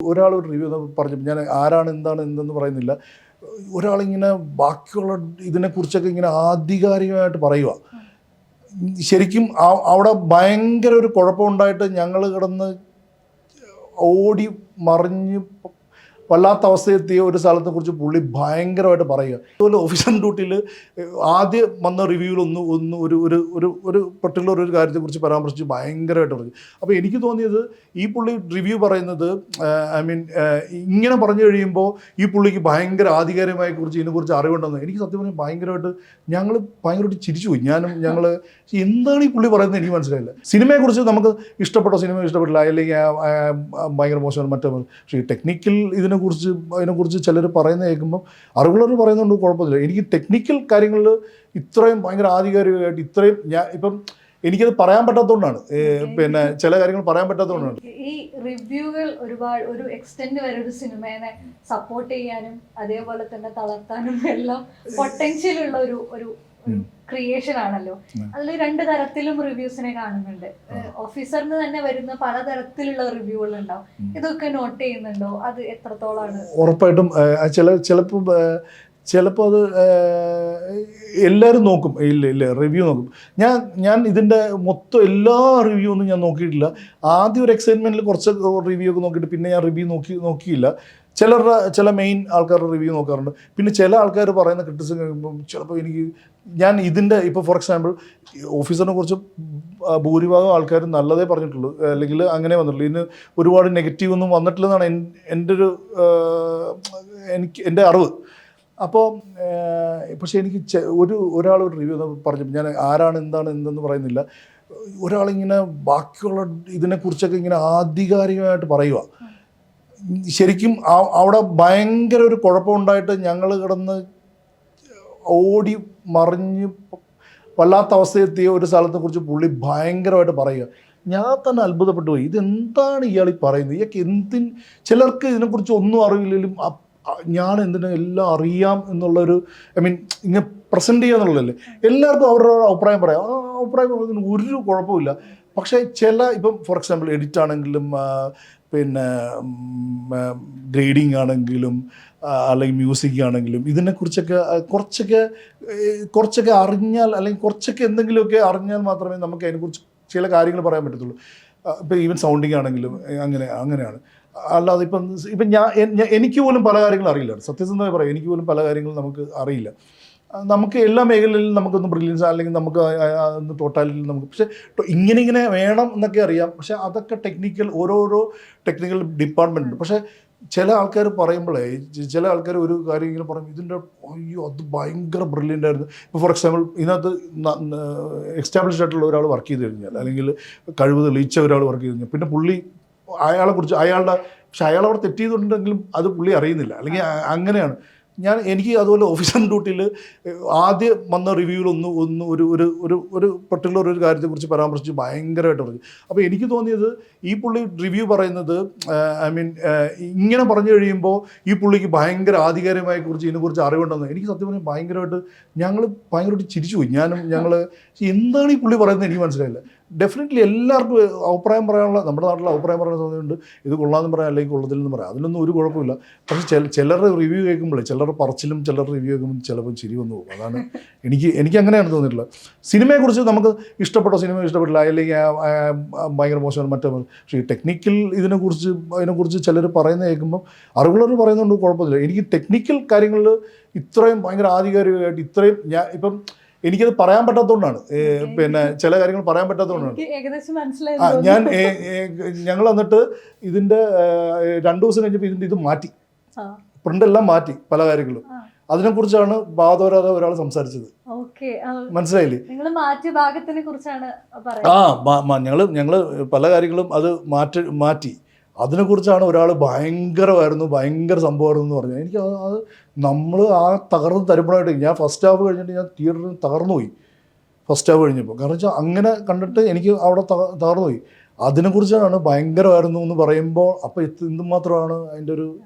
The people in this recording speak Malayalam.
ഒരാൾ ഒരു റിവ്യൂ പറഞ്ഞു ഞാൻ ആരാണ് എന്താണ് എന്തെന്ന് പറയുന്നില്ല. ഒരാളിങ്ങനെ ബാക്കിയുള്ള ഇതിനെക്കുറിച്ചൊക്കെ ഇങ്ങനെ ആധികാരികമായിട്ട് പറയുക ശരിക്കും അവിടെ ഭയങ്കര ഒരു കുഴപ്പമുണ്ടായിട്ട് ഞങ്ങൾ കിടന്ന് ഓടി മറിഞ്ഞ് വല്ലാത്ത അവസ്ഥയെത്തിയ ഒരു സ്ഥലത്തെ കുറിച്ച് പുള്ളി ഭയങ്കരമായിട്ട് പറയുക. അതുപോലെ ഓഫീസർ ഡ്യൂട്ടിയിൽ ആദ്യം വന്ന റിവ്യൂവിൽ ഒന്ന് ഒന്ന് ഒരു ഒരു ഒരു ഒരു പർട്ടിക്കുലർ ഒരു കാര്യത്തെക്കുറിച്ച് പരാമർശിച്ച് ഭയങ്കരമായിട്ട് പറഞ്ഞു. അപ്പോൾ എനിക്ക് തോന്നിയത് ഈ പുള്ളി റിവ്യൂ പറയുന്നത് ഐ മീൻ ഇങ്ങനെ പറഞ്ഞു കഴിയുമ്പോൾ ഈ പുള്ളിക്ക് ഭയങ്കര ആധികാരികമായി കുറിച്ച് ഇതിനെക്കുറിച്ച് അറിവുണ്ടെന്ന്. എനിക്ക് സത്യം പറഞ്ഞാൽ ഭയങ്കരമായിട്ട് ഞങ്ങൾ ഭയങ്കരമായിട്ട് ചിരിച്ചു പോയി. ഞാനും ഞങ്ങൾ എന്താണ് ഈ പുള്ളി പറയുന്നത് എനിക്ക് മനസ്സിലായില്ല. സിനിമയെക്കുറിച്ച് നമുക്ക് ഇഷ്ടപ്പെട്ടോ സിനിമ ഇഷ്ടപ്പെട്ടില്ല അല്ലെങ്കിൽ ഭയങ്കര മോശമാണ് മറ്റേ പക്ഷേ ടെക്നിക്കൽ ഇതിനെക്കുറിച്ച് അതിനെക്കുറിച്ച് അതിനെക്കുറിച്ച് ചിലർ പറയുന്ന കേൾക്കുമ്പോൾ അറിവുള്ളവർ പറയുന്നുണ്ട് കുഴപ്പമില്ല എനിക്ക് ടെക്നിക്കൽ കാര്യങ്ങളിൽ ഇത്രയും ഭയങ്കര ആധികാരികമായിട്ട് ഇത്രയും ഞാൻ ഇപ്പം എനിക്കത് പറയാൻ പറ്റാത്തതുകൊണ്ടാണ്. പിന്നെ ചില കാര്യങ്ങൾ പറയാൻ പറ്റാത്തതുകൊണ്ടാണ്. ഈ റിവ്യൂകൾ ഒരുപാട് ഒരു എക്സ്റ്റെൻഡ് വരെ ഒരു സിനിമയെ സപ്പോർട്ട് ചെയ്യാനും അതേപോലെ തന്നെ തളർത്താനും എല്ലാം പൊട്ടൻഷ്യൽ ഉള്ള ഒരു ഒരു ക്രിയേഷൻ ആണല്ലോ. അതിൽ രണ്ട് തരത്തിലും റിവ്യൂസിനെ കാണുന്നുണ്ട്. ഓഫീസറിന് തന്നെ വരുന്ന പലതരത്തിലുള്ള റിവ്യൂകൾ ഉണ്ടാവും. ഇതൊക്കെ നോട്ട് ചെയ്യുന്നുണ്ടോ? അത് എത്രത്തോളാണ്? ഉറപ്പായിട്ടും ചില ചിലപ്പോൾ ചിലപ്പോൾ അത് എല്ലാവരും നോക്കും. ഇല്ല ഇല്ല റിവ്യൂ നോക്കും. ഞാൻ ഞാൻ ഇതിന്റെ മൊത്തം എല്ലാ റിവ്യൂ ഒന്നും ഞാൻ നോക്കിയിട്ടില്ല. ആദ്യം ഒരു എക്സൈറ്റ്മെന്റിൽ കുറച്ച് റിവ്യൂ ഒക്കെ നോക്കിയിട്ട് പിന്നെ ഞാൻ റിവ്യൂ നോക്കി നോക്കിയില്ല. ചിലരുടെ ചില മെയിൻ ആൾക്കാരുടെ റിവ്യൂ നോക്കാറുണ്ട്. പിന്നെ ചില ആൾക്കാർ പറയുന്ന ക്രിറ്റിസിസം കഴിയുമ്പം ചിലപ്പോൾ എനിക്ക് ഞാൻ ഇതിന്റെ ഇപ്പോൾ ഫോർ എക്സാമ്പിൾ ഓഫീസറിനെ കുറിച്ച് ഭൂരിഭാഗം ആൾക്കാരും നല്ലതേ പറഞ്ഞിട്ടുള്ളൂ. അല്ലെങ്കിൽ അങ്ങനെ വന്നിട്ടുള്ളൂ. ഇതിന് ഒരുപാട് നെഗറ്റീവ് ഒന്നും വന്നിട്ടില്ലെന്നാണ് എന്റെ ഒരു എനിക്ക് എന്റെ അറിവ്. അപ്പോൾ പക്ഷേ എനിക്ക് ഒരു ഒരാൾ ഒരു റിവ്യൂ പറഞ്ഞു ഞാൻ ആരാണ് എന്താണ് എന്തെന്ന് പറയുന്നില്ല. ഒരാളിങ്ങനെ ബാക്കിയുള്ള ഇതിനെക്കുറിച്ചൊക്കെ ഇങ്ങനെ ആധികാരികമായിട്ട് പറയുക ശരിക്കും അവിടെ ഭയങ്കര ഒരു കുഴപ്പമുണ്ടായിട്ട് ഞങ്ങൾ കിടന്ന് ഓടി മറിഞ്ഞ് വല്ലാത്ത അവസ്ഥയെത്തിയ ഒരു സ്ഥലത്തെ കുറിച്ച് പുള്ളി ഭയങ്കരമായിട്ട് പറയുക. ഞാൻ തന്നെ അത്ഭുതപ്പെട്ടു പോയി. ഇതെന്താണ് ഇയാൾ ഈ പറയുന്നത്? ഇയാൾക്ക് എന്തിൻ ചിലർക്ക് ഇതിനെക്കുറിച്ച് ഒന്നും അറിയില്ലെങ്കിലും ഞാൻ എന്തിനും എല്ലാം അറിയാം എന്നുള്ളൊരു ഐ മീൻ ഇങ്ങനെ പ്രസന്റ് ചെയ്യുക എന്നുള്ളതല്ലേ? എല്ലാവർക്കും അവരുടെ അഭിപ്രായം പറയാം. ആ അഭിപ്രായം പറയുന്നതിന് ഒരു കുഴപ്പമില്ല പക്ഷേ ചില ഇപ്പം ഫോർ എക്സാമ്പിൾ എഡിറ്റ് ആണെങ്കിലും പിന്നെ ഗ്രേഡിംഗ് ആണെങ്കിലും അല്ലെങ്കിൽ മ്യൂസിക് ആണെങ്കിലും ഇതിനെക്കുറിച്ചൊക്കെ കുറച്ചൊക്കെ കുറച്ചൊക്കെ അറിഞ്ഞാൽ അല്ലെങ്കിൽ കുറച്ചൊക്കെ എന്തെങ്കിലുമൊക്കെ അറിഞ്ഞാൽ മാത്രമേ നമുക്ക് അതിനെക്കുറിച്ച് ചില കാര്യങ്ങൾ പറയാൻ പറ്റത്തുള്ളൂ. ഇപ്പം ഈവൻ സൗണ്ടിങ് ആണെങ്കിലും അങ്ങനെ അങ്ങനെയാണ്. അല്ലാതെ ഇപ്പം ഇപ്പം ഞാൻ എനിക്ക് പോലും പല കാര്യങ്ങളും അറിയില്ല. സത്യസന്ധമായി പറയാം എനിക്ക് പോലും പല കാര്യങ്ങളും നമുക്ക് അറിയില്ല. നമുക്ക് എല്ലാ മേഖലയിലും നമുക്കൊന്ന് ബ്രില്യൻസ് അല്ലെങ്കിൽ നമുക്ക് ടോട്ടാലിൽ നമുക്ക് പക്ഷേ ഇങ്ങനെ ഇങ്ങനെ വേണം എന്നൊക്കെ അറിയാം. പക്ഷെ അതൊക്കെ ടെക്നിക്കൽ ഓരോരോ ടെക്നിക്കൽ ഡിപ്പാർട്ട്മെന്റ് ഉണ്ട്. പക്ഷേ ചില ആൾക്കാർ പറയുമ്പോഴേ ചില ആൾക്കാർ ഒരു കാര്യം ഇങ്ങനെ പറയും ഇതിന്റെ അയ്യോ അത് ഭയങ്കര ബ്രില്യന്റ് ആയിരുന്നു. ഇപ്പോൾ ഫോർ എക്സാമ്പിൾ ഇതിനകത്ത് എക്സ്റ്റാബ്ലിഷ് ആയിട്ടുള്ള ഒരാൾ വർക്ക് ചെയ്ത് കഴിഞ്ഞാൽ അല്ലെങ്കിൽ കഴിവ് തെളിയിച്ച ഒരാൾ വർക്ക് ചെയ്ത് കഴിഞ്ഞാൽ പിന്നെ പുള്ളി അയാളെക്കുറിച്ച് അയാളുടെ പക്ഷെ അയാൾ അവിടെ തെറ്റ് ചെയ്തിട്ടുണ്ടെങ്കിലും അത് പുള്ളി അറിയുന്നില്ല. അല്ലെങ്കിൽ അങ്ങനെയാണ്. ഞാൻ എനിക്ക് അതുപോലെ ഓഫീസർ ഡ്യൂട്ടിയിൽ ആദ്യം വന്ന റിവ്യൂവിൽ ഒന്ന് ഒന്ന് ഒരു ഒരു ഒരു ഒരു പർട്ടിക്കുലർ ഒരു കാര്യത്തെക്കുറിച്ച് പരാമർശിച്ച് ഭയങ്കരമായിട്ട് പറഞ്ഞു അപ്പോൾ എനിക്ക് തോന്നിയത് ഈ പുള്ളി റിവ്യൂ പറയുന്നത് ഐ മീൻ ഇങ്ങനെ പറഞ്ഞു കഴിയുമ്പോൾ ഈ പുള്ളിക്ക് ഭയങ്കര ആധികാരികമായി കുറിച്ച് ഇതിനെക്കുറിച്ച് അറിവുണ്ടെന്ന്. എനിക്ക് സത്യം പറഞ്ഞാൽ ഭയങ്കരമായിട്ട് ഞങ്ങൾ ഭയങ്കരമായിട്ട് ചിരിച്ചു പോയി. ഞാനും ഞങ്ങൾ എന്താണ് ഈ പുള്ളി പറയുന്നത് എനിക്ക് മനസ്സിലായില്ല. ഡെഫിനറ്റ്ലി എല്ലാവർക്കും അഭിപ്രായം പറയാനുള്ള നമ്മുടെ നാട്ടിൽ അഭിപ്രായം പറയാൻ സമയമുണ്ട് ഇത് കൊള്ളാമെന്ന് പറയാം അല്ലെങ്കിൽ കൊള്ളത്തില്ലെന്ന് പറയാം. അതിലൊന്നും ഒരു കുഴപ്പമില്ല. പക്ഷേ ചില ചിലരുടെ റിവ്യൂ കേൾക്കുമ്പോഴേ ചിലരുടെ പറച്ചിലും ചിലരുടെ റിവ്യൂ കേൾക്കുമ്പോൾ ചിലപ്പോൾ ചിരി വന്നു പോകും. അതാണ് എനിക്ക് എനിക്ക് അങ്ങനെയാണ് തോന്നിയിട്ടുള്ളത്. സിനിമയെക്കുറിച്ച് നമുക്ക് ഇഷ്ടപ്പെട്ട സിനിമ ഇഷ്ടപ്പെട്ടില്ല അല്ലെങ്കിൽ ഭയങ്കര മോശമാണ് മറ്റേ പക്ഷേ ടെക്നിക്കൽ ഇതിനെക്കുറിച്ച് അതിനെക്കുറിച്ച് ചിലർ പറയുന്ന കേൾക്കുമ്പോൾ അറിവുള്ളവർ പറയുന്നതുകൊണ്ട് കുഴപ്പമില്ല. എനിക്ക് ടെക്നിക്കൽ കാര്യങ്ങളിൽ ഇത്രയും ഭയങ്കര ആധികാരികമായിട്ട് ഇത്രയും ഞാൻ ഇപ്പം എനിക്കത് പറയാൻ പറ്റാത്തതുകൊണ്ടാണ്. പിന്നെ ചില കാര്യങ്ങൾ പറയാൻ പറ്റാത്തതുകൊണ്ടാണ്. ഞാൻ ഞങ്ങൾ എന്നിട്ട് ഇതിന്റെ രണ്ടു ദിവസം കഴിഞ്ഞപ്പോൾ ഇതിന്റെ ഇത് മാറ്റി. പ്രിന്റ് എല്ലാം മാറ്റി പല കാര്യങ്ങളും. അതിനെക്കുറിച്ചാണ് ബാധോരാതെ ഒരാൾ സംസാരിച്ചത്. മനസ്സിലായില്ലേ? ആ ഞങ്ങൾ ഞങ്ങൾ പല കാര്യങ്ങളും അത് മാറ്റി മാറ്റി. അതിനെക്കുറിച്ചാണ് ഒരാൾ ഭയങ്കരമായിരുന്നു ഭയങ്കര സംഭവമായിരുന്നു എന്ന് പറഞ്ഞു എനിക്ക് അത് നമ്മൾ ആ തകർന്ന് തരുമ്പോഴായിട്ട് ഞാൻ ഫസ്റ്റ് ഹാഫ് കഴിഞ്ഞിട്ട് ഞാൻ തിയേറ്ററിൽ തകർന്നു പോയി. ഫസ്റ്റ് ഹാഫ് കഴിഞ്ഞപ്പോൾ. കാരണം വെച്ചാൽ അങ്ങനെ കണ്ടിട്ട് എനിക്ക് അവിടെ തക- തകർന്നു പോയി. അതിനെക്കുറിച്ചാണ് ഭയങ്കരമായിരുന്നു എന്ന് പറയുമ്പോൾ അപ്പോൾ എന്തുമാത്രമാണ് അതിന്റെ ഒരു